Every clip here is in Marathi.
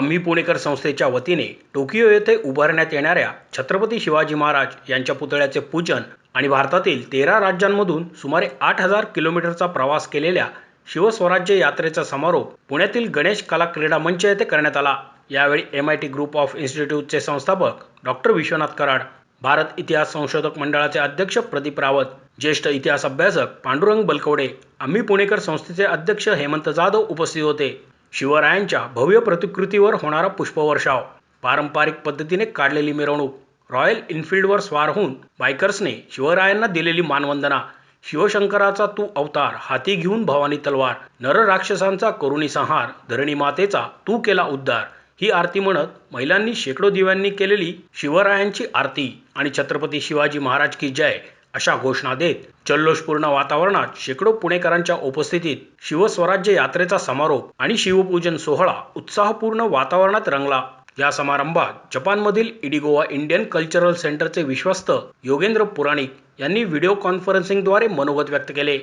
आम्ही पुणेकर संस्थेच्या वतीने टोकियो येथे उभारण्यात येणाऱ्या छत्रपती शिवाजी महाराज यांच्या पुतळ्याचे पूजन आणि भारतातील तेरा राज्यांमधून सुमारे आठ हजार किलोमीटरचा प्रवास केलेल्या शिवस्वराज्य यात्रेचा समारोप पुण्यातील गणेश कला क्रीडा मंच येथे करण्यात आला. यावेळी M I T group of इन्स्टिट्यूटचे संस्थापक डॉक्टर विश्वनाथ कराड भारत इतिहास संशोधक मंडळाचे अध्यक्ष प्रदीप रावत ज्येष्ठ इतिहास अभ्यासक पांडुरंग बलकवडे आम्ही पुणेकर संस्थेचे अध्यक्ष हेमंत जाधव उपस्थित होते. शिवरायांच्या भव्य प्रतिकृतीवर होणारा पुष्पवर्षाव. पारंपरिक पद्धतीने काढलेली मिरवणूक रॉयल इन्फिल्डवर स्वार होऊन बायकर्सने शिवरायांना दिलेली मानवंदना शिवशंकराचा तू अवतार हाती घेऊन भवानी तलवार नर राक्षसांचा करुणी संहार धरणी मातेचा तू केला उद्धार ही आरती म्हणत महिलांनी शेकडो दिव्यांनी केलेली शिवरायांची आरती आणि छत्रपती शिवाजी महाराज की जय अशा घोषणा देत जल्लोषपूर्ण वातावरणात शेकडो पुणेकरांच्या उपस्थितीत शिवस्वराज्य यात्रेचा समारोप आणि शिवपूजन सोहळा उत्साहपूर्ण वातावरणात रंगला. या समारंभात जपानमधील इडिगोवा इंडियन कल्चरल सेंटरचे विश्वस्त योगेंद्र पुराणिक यांनी व्हिडिओ कॉन्फरन्सिंगद्वारे मनोगत व्यक्त केले.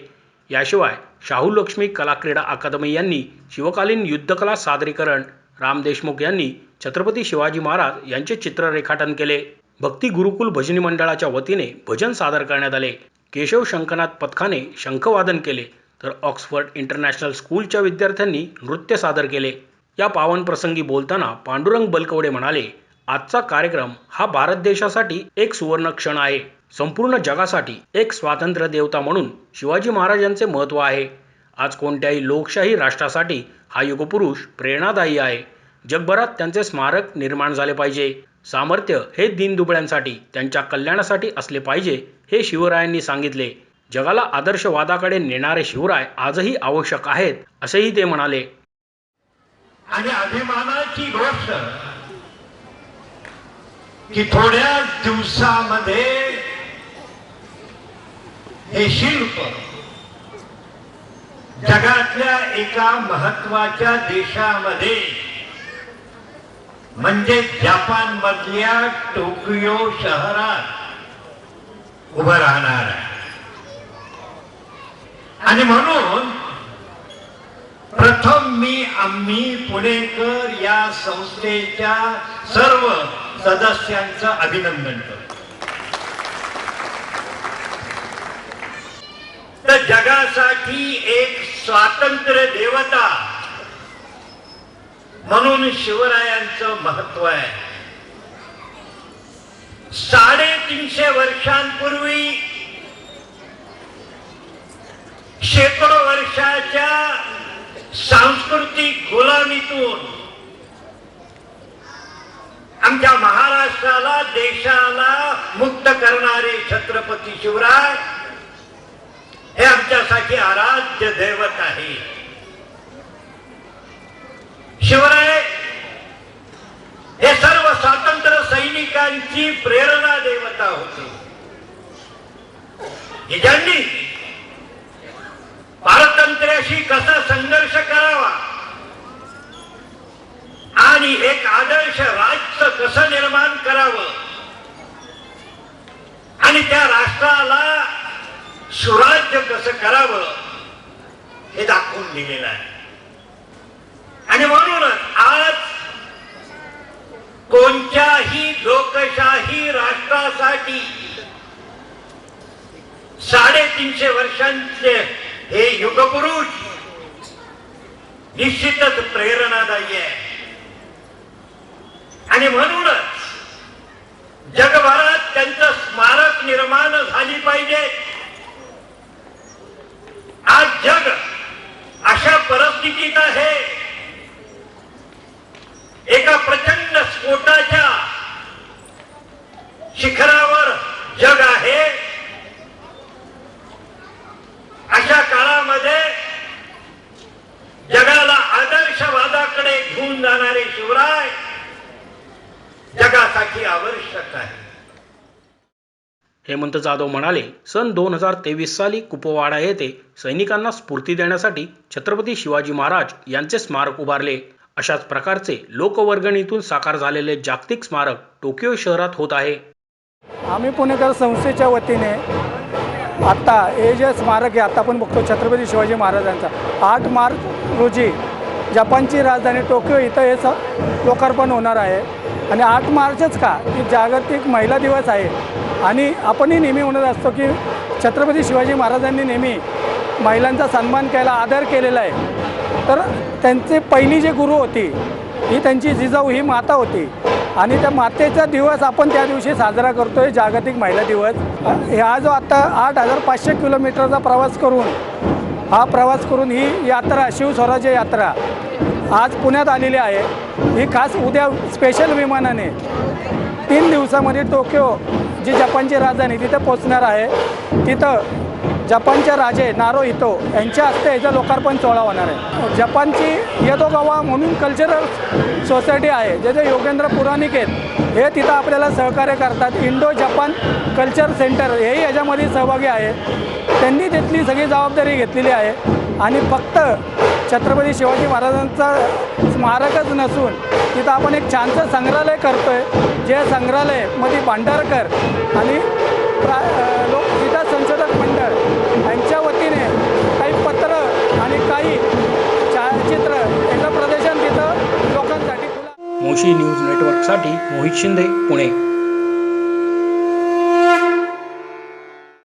याशिवाय शाहू लक्ष्मी कला क्रीडा अकादमी यांनी शिवकालीन युद्धकला सादरीकरण राम देशमुख यांनी छत्रपती शिवाजी महाराज यांचे चित्र रेखाटन केले. भक्ती गुरुकुल भजनी मंडळाच्या वतीने भजन सादर करण्यात आले. केशव शंखनाथ पथकाने शंखवादन केले. तर ऑक्सफर्ड इंटरनॅशनल स्कूलच्या विद्यार्थ्यांनी नृत्य सादर केले. या पावन प्रसंगी बोलताना पांडुरंग बलकवडे म्हणाले आजचा कार्यक्रम हा भारत देशासाठी एक सुवर्ण क्षण आहे. संपूर्ण जगासाठी एक स्वातंत्र्य देवता म्हणून शिवाजी महाराजांचे महत्त्व आहे. आज कोणत्याही लोकशाही राष्ट्रासाठी हा युगपुरुष प्रेरणादायी आहे. जगभरात त्यांचे स्मारक निर्माण झाले पाहिजे. सामर्थ्य हे दीनदुबळ्यांसाठी त्यांच्या कल्याणासाठी असले पाहिजे हे शिवरायांनी सांगितले. जगाला आदर्शवादाकडे नेणारे शिवराय आजही आवश्यक आहेत असेही ते म्हणाले. आणि अभिमानाची गोष्ट की थोड्या दिवसामध्ये हे शिल्प जगातल्या एका महत्त्वाच्या देशामध्ये म्हणजे जपान मधल्या टोकियो शहरात उभं राहणार आहे. आणि म्हणून प्रथम मी आम्ही पुणेकर या संस्थेच्या सर्व सदस्यांचं अभिनंदन करतो. तर जगासाठी एक स्वातंत्र्य देवता म्हणून शिवरायांचं महत्त्व आहे. साडेतीनशे वर्षांपूर्वी शेकडो वर्षाच्या सांस्कृतिक गुलामीतून आमच्या महाराष्ट्राला देशाला मुक्त करणारे छत्रपती शिवराय हे आमच्यासाठी आराध्य दैवत आहे शिवराय हे सर्व स्वातंत्र्य सैनिकांची प्रेरणा देवता होती की ज्यांनी पारतंत्र्याशी कसा संघर्ष करावा? आणि एक आदर्श राज्य कसं निर्माण करावं? आणि त्या राष्ट्राला सुराज्य कसं करावं हे दाखवून दिलेलं आहे. आणि म्हणूनच आज कोणत्याही लोकशाही राष्ट्रासाठी साडेतीनशे वर्षांचे हे युगपुरुष निश्चितच प्रेरणादायी आहे. आणि म्हणूनच जगभरात त्यांचं स्मारक निर्माण झाली पाहिजे. आज जग अशा परिस्थितीत आहे एका प्रचंड स्फोटाच्या शिखरावर जग आहे अशा काळामध्ये जगाला आदर्शवादाकडे घेऊन जाणारे शिवराय जगासाठी आवश्यक आहे. हेमंत जाधव म्हणाले सन दोन हजार तेवीस साली कुपवाडा येथे सैनिकांना स्फूर्ती देण्यासाठी छत्रपती शिवाजी महाराज यांचे स्मारक उभारले. अशाच प्रकारचे लोकवर्गणीतून साकार झालेले जागतिक स्मारक टोकियो शहरात होत आहे. आम्ही पुणेकर संस्थेच्या वतीने आत्ता हे जे स्मारक आहे आत्ता आपण बघतो छत्रपती शिवाजी महाराजांचा. आठ मार्च रोजी जपानची राजधानी टोकियो इथं हे लोकार्पण होणार आहे. आणि आठ मार्चच का? की जागतिक महिला दिवस आहे. आणि आपणही नेहमी म्हणत असतो की छत्रपती शिवाजी महाराजांनी नेहमी महिलांचा सन्मान केला आदर केलेला आहे. तर त्यांचे पहिली जे गुरु होती ही त्यांची जिजाऊ ही माता होती. आणि त्या मातेचा दिवस आपण त्या दिवशी साजरा करतो आहे जागतिक महिला दिवस. ह्या जो आत्ता आठ हजार पाचशे किलोमीटरचा प्रवास करून हा प्रवास करून ही यात्रा शिवस्वराज्य यात्रा आज पुण्यात आलेली आहे. ही खास उद्या स्पेशल विमानाने तीन दिवसामध्ये टोकियो जी जपानची राजधानी तिथं पोचणार आहे. तिथं जपानचे राजे नारो हितो यांच्या हस्ते याचं लोकार्पण सोहळा होणार आहे. जपानची येदोगावा म्हणून कल्चरल सोसायटी आहे जे जे योगेंद्र पुराणिक आहेत. हे तिथं आपल्याला सहकार्य करतात. इंडो जपान कल्चर सेंटर हेही याच्यामध्ये सहभागी आहे. त्यांनी तिथली सगळी जबाबदारी घेतलेली आहे. आणि फक्त छत्रपती शिवाजी महाराजांचा स्मारकच नसून तिथं आपण एक छानसं संग्रहालय करतो आहे जे संग्रहालयमध्ये भांडारकर आणि प्रा अ, लोक संशोधक मंडळ यांच्या वतीने काही पत्र आणि काही छायाचित्र याचं प्रदर्शन तिथं लोकांसाठी मोशी न्यूज नेटवर्कसाठी मोहित शिंदे पुणे.